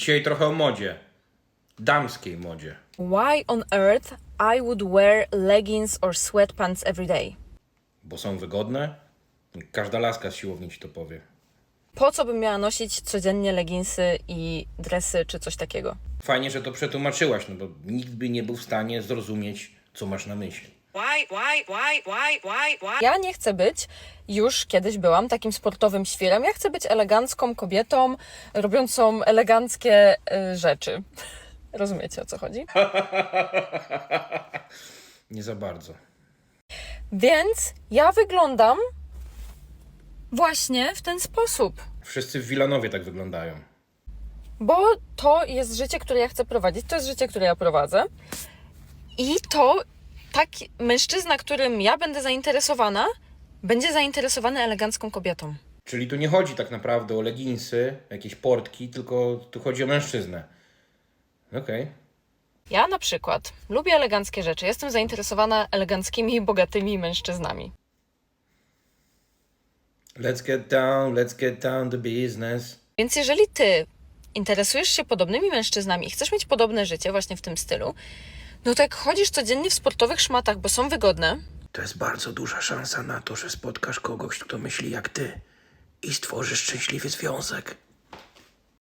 Dzisiaj trochę o modzie. Damskiej modzie. Why on earth I would wear leggings or sweatpants every day? Bo są wygodne? Każda laska z siłowni ci to powie. Po co bym miała nosić codziennie leginsy i dresy czy coś takiego? Fajnie, że to przetłumaczyłaś, no bo nikt by nie był w stanie zrozumieć, co masz na myśli. Why, why, why, why, why, why? Ja nie chcę być, już kiedyś byłam takim sportowym świrem. Ja chcę być elegancką kobietą, robiącą eleganckie y, rzeczy. Rozumiecie o co chodzi? Nie za bardzo. Więc ja wyglądam właśnie w ten sposób. Wszyscy w Wilanowie tak wyglądają. Bo to jest życie, które ja chcę prowadzić, to jest życie, które ja prowadzę. I to taki mężczyzna, którym ja będę zainteresowana, będzie zainteresowany elegancką kobietą. Czyli tu nie chodzi tak naprawdę o leginsy, jakieś portki, tylko tu chodzi o mężczyznę. Okej. Ja na przykład lubię eleganckie rzeczy. Jestem zainteresowana eleganckimi i bogatymi mężczyznami. Let's get down, let's get down to business. Więc jeżeli ty interesujesz się podobnymi mężczyznami i chcesz mieć podobne życie właśnie w tym stylu, no to jak chodzisz codziennie w sportowych szmatach, bo są wygodne, To jest bardzo duża szansa na to, że spotkasz kogoś, kto myśli jak ty i stworzysz szczęśliwy związek.